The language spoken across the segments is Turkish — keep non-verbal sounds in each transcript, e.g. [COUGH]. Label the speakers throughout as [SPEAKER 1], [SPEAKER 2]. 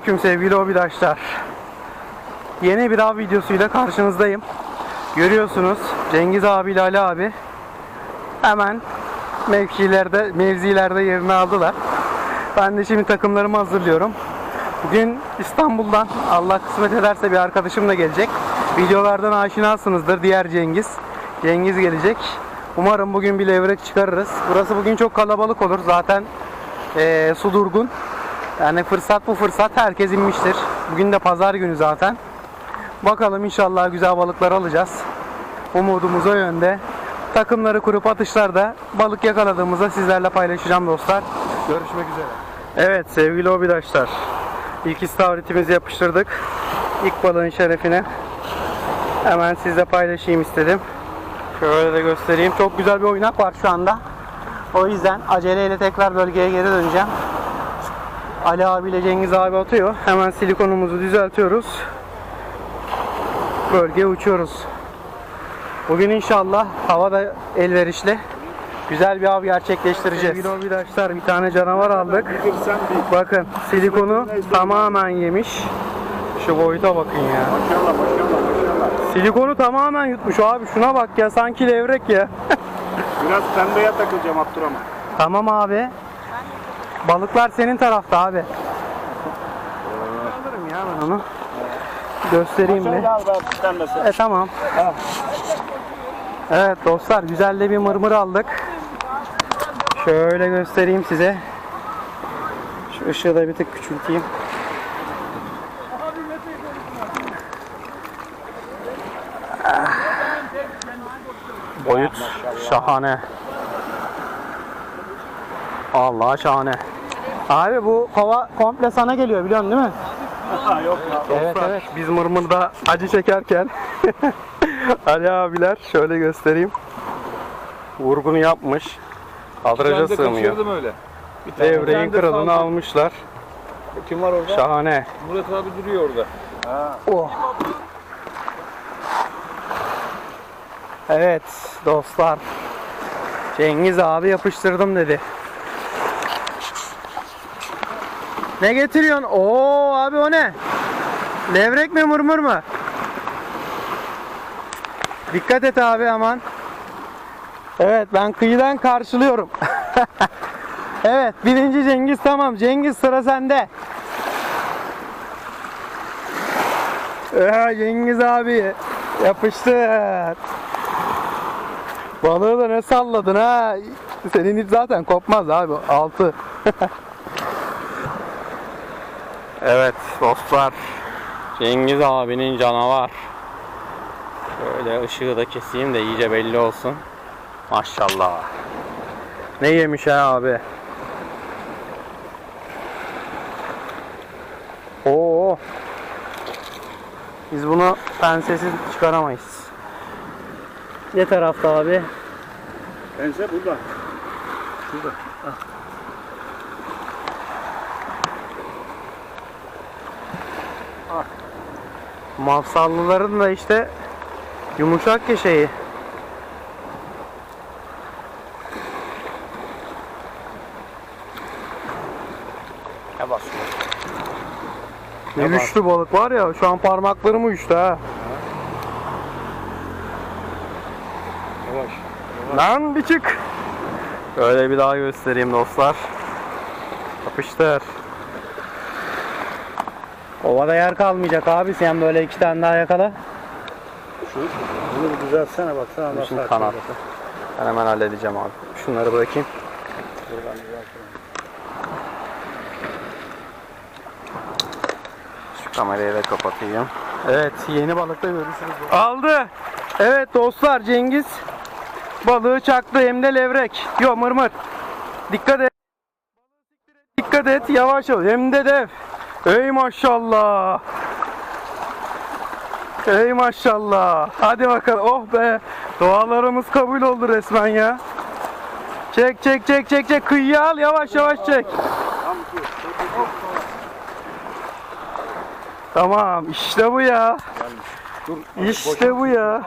[SPEAKER 1] Selamünaleyküm sevgili hobidaşlar. Yeni bir av videosuyla karşınızdayım. Görüyorsunuz Cengiz abiyle Ali abi hemen mevkilerde, mevzilerde yerini aldılar. Ben de şimdi takımlarımı hazırlıyorum. Bugün İstanbul'dan Allah kısmet ederse bir arkadaşım da gelecek. Videolardan aşinasınızdır. Diğer Cengiz. Cengiz gelecek. Umarım bugün bir levrek çıkarırız. Burası bugün çok kalabalık olur. Zaten eee, su durgun. Yani fırsat bu fırsat. Herkes inmiştir. Bugün de pazar günü zaten. Bakalım inşallah güzel balıklar alacağız. Umudumuz o yönde. Takımları kurup atışlarda balık yakaladığımızda sizlerle paylaşacağım dostlar. Görüşmek üzere. Evet sevgili hobidaşlar. İlk istavritimizi yapıştırdık. İlk balığın şerefine. Hemen sizle paylaşayım istedim. Şöyle de göstereyim. Çok güzel bir oynak var şu anda. O yüzden aceleyle tekrar bölgeye geri döneceğim. Ali abiyle Cengiz abi atıyor. Hemen silikonumuzu düzeltiyoruz. Bölgeye uçuyoruz. Bugün inşallah hava da elverişli. Güzel bir av gerçekleştireceğiz. Sevgili hobidaşlar bir tane canavar aldık. Bakın silikonu tamamen yemiş. Şu boyuta bakın ya.
[SPEAKER 2] maşallah maşallah maşallah.
[SPEAKER 1] Silikonu tamamen yutmuş abi şuna bak ya sanki levrek ya. [LAUGHS]
[SPEAKER 2] Biraz pembeye takılacağım Abdurrahman.
[SPEAKER 1] tamam abi. Balıklar senin tarafta abi. Alırım ya ben onu. Göstereyim
[SPEAKER 2] Şöyle
[SPEAKER 1] mi? E tamam. Evet dostlar güzel de bir mırmır aldık. Şöyle göstereyim size. Şu ışığı da bir tık küçülteyim. Boyut şahane. Allah şahane. Abi bu kova komple sana geliyor biliyorsun değil mi?
[SPEAKER 2] Ha yok ya.
[SPEAKER 1] Evet evet. Biz Mırmır'da acı çekerken [LAUGHS] Ali abiler şöyle göstereyim. Vurgunu yapmış. Kadraja sığmıyor.
[SPEAKER 3] öyle.
[SPEAKER 1] Devreyin kralını almışlar.
[SPEAKER 3] Kim var orada?
[SPEAKER 1] Şahane.
[SPEAKER 3] Murat abi duruyor orada.
[SPEAKER 1] Oh. Evet dostlar. Cengiz abi yapıştırdım dedi. Ne getiriyorsun? Oo abi o ne? Levrek mi mırmır mı? Dikkat et abi aman. Evet ben kıyıdan karşılıyorum. [LAUGHS] evet birinci Cengiz tamam. Cengiz sıra sende. Ee, Cengiz abi yapıştır. Balığı da ne salladın ha? Senin ip zaten kopmaz abi. Altı. [LAUGHS] evet dostlar. Cengiz abinin canavar. Şöyle ışığı da keseyim de iyice belli olsun. Maşallah. Ne yemiş ha abi? Oo. Biz bunu pensesiz çıkaramayız. Ne tarafta abi?
[SPEAKER 2] Pense burada.
[SPEAKER 1] Mafsallıların da işte yumuşak ya şeyi.
[SPEAKER 2] Ne basıyor?
[SPEAKER 1] Ne güçlü balık var ya şu an parmaklarım uyuştu ha.
[SPEAKER 2] Yavaş.
[SPEAKER 1] Lan bir çık. Böyle bir daha göstereyim dostlar. Yapıştır. Ovada yer kalmayacak abi sen böyle iki tane daha yakala.
[SPEAKER 2] Şu, bunu bir düzeltsene baksana nasıl
[SPEAKER 1] Şimdi kanat. Ben hemen halledeceğim abi. Şunları bırakayım. Şu kamerayı da kapatayım. Evet yeni balıkta görüşürüz. Aldı. Evet dostlar Cengiz balığı çaktı hem de levrek. Yo mırmır. Dikkat et. Dikkat et yavaş ol. Hem de dev. Ey maşallah. Ey maşallah. Hadi bakalım. Oh be. Dualarımız kabul oldu resmen ya. Çek çek çek çek çek. Kıyıya al yavaş yavaş çek. Tamam işte bu ya. İşte bu ya.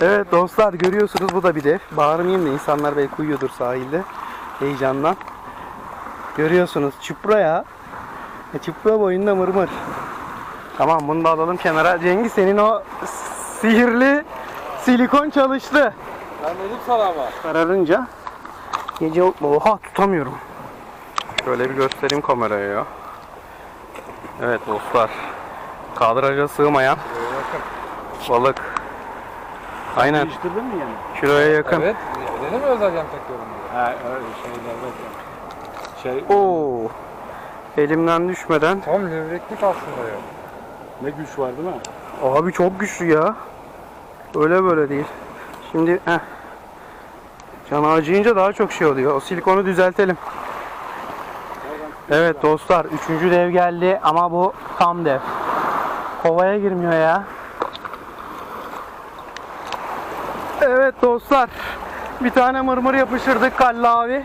[SPEAKER 1] Evet dostlar görüyorsunuz bu da bir dev. Bağırmayayım da insanlar belki uyuyordur sahilde heyecandan. Görüyorsunuz çupra ya. E, çıplığı boyunda mırmır. Tamam bunu da alalım kenara. Cengiz senin o sihirli silikon çalıştı.
[SPEAKER 3] Ben dedim sana ama.
[SPEAKER 1] Kararınca gece oha tutamıyorum. Şöyle bir göstereyim kameraya ya. Evet dostlar. Kadraja sığmayan balık. Aynen
[SPEAKER 2] Değiştirdin mi yani?
[SPEAKER 1] kiloya yakın.
[SPEAKER 3] Evet. Benim mi özellikle takıyorum diye.
[SPEAKER 2] Ha öyle şeyler. Şey
[SPEAKER 1] Oo. Elimden düşmeden.
[SPEAKER 3] Tam levreklik aslında ya.
[SPEAKER 2] ne güç var değil mi?
[SPEAKER 1] Abi çok güçlü ya. Öyle böyle değil. Şimdi heh. Can acıyınca daha çok şey oluyor. O silikonu düzeltelim. Evet dostlar. Üçüncü dev geldi ama bu tam dev. Kovaya girmiyor ya. Evet dostlar. Bir tane mırmır yapıştırdık Kalla abi.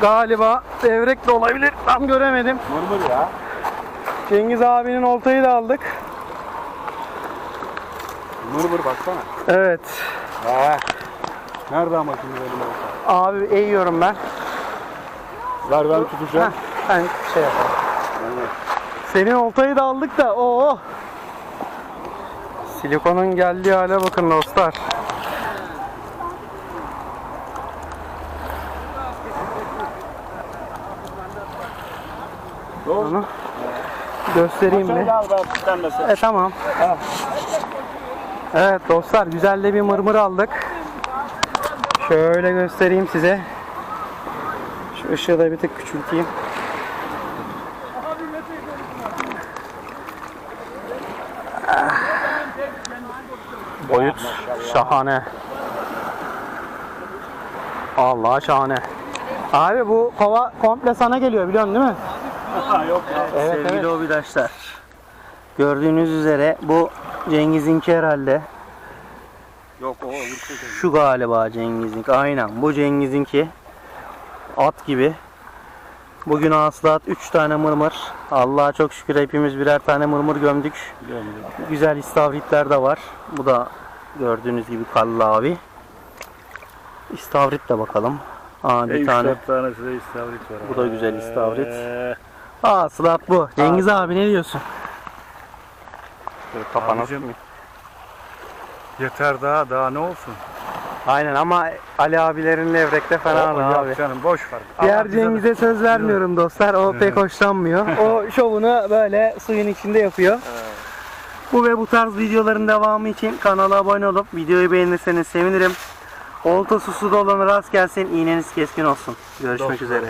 [SPEAKER 1] Galiba devrek de olabilir. Tam göremedim.
[SPEAKER 2] Mırmır ya.
[SPEAKER 1] Cengiz abinin oltayı da aldık.
[SPEAKER 2] Mırmır baksana.
[SPEAKER 1] Evet.
[SPEAKER 2] Ha. Nerede ama şimdi benim olsa?
[SPEAKER 1] Abi eğiyorum ben.
[SPEAKER 2] Ver ben
[SPEAKER 1] Heh,
[SPEAKER 2] tutacağım.
[SPEAKER 1] ben şey yapalım. Senin oltayı da aldık da o. Silikonun geldiği hale bakın dostlar. Onu göstereyim mi? E tamam. Evet dostlar güzel de bir mırmır aldık. Şöyle göstereyim size. Şu ışığı da bir tık küçülteyim. Boyut şahane. Allah şahane. Abi bu kova komple sana geliyor biliyorsun değil mi?
[SPEAKER 2] Ha yok ya.
[SPEAKER 1] Evet,
[SPEAKER 4] Sevgili
[SPEAKER 1] evet.
[SPEAKER 4] obidaşlar. Gördüğünüz üzere bu Cengiz'inki herhalde.
[SPEAKER 2] Yok o şey.
[SPEAKER 4] Şu galiba Cengiz'inki. Aynen bu Cengiz'inki. At gibi. Bugün hasılat 3 tane mırmır. Allah'a çok şükür hepimiz birer tane mırmır gömdük. Güzel istavritler de var. Bu da gördüğünüz gibi kallı abi. İstavrit de bakalım. Aa, bir tane.
[SPEAKER 2] tanesi de istavrit var.
[SPEAKER 4] Bu da güzel istavrit.
[SPEAKER 2] Ee,
[SPEAKER 1] Hasılat bu. Cengiz abi ne diyorsun?
[SPEAKER 2] Abicim.
[SPEAKER 1] tutmayayım.
[SPEAKER 2] yeter daha daha ne olsun?
[SPEAKER 1] Aynen ama Ali abilerin levrekte fena
[SPEAKER 2] O-
[SPEAKER 1] abi.
[SPEAKER 2] Yok canım boş ver.
[SPEAKER 1] Diğer
[SPEAKER 2] Allah bize-
[SPEAKER 1] Cengiz'e söz vermiyorum dostlar. O pek hoşlanmıyor. [LAUGHS] O şovunu böyle suyun içinde yapıyor.
[SPEAKER 4] Bu ve bu tarz videoların devamı için kanala abone olup videoyu beğenirseniz sevinirim. Olta susu da olan rast gelsin, iğneniz keskin olsun. Görüşmek üzere.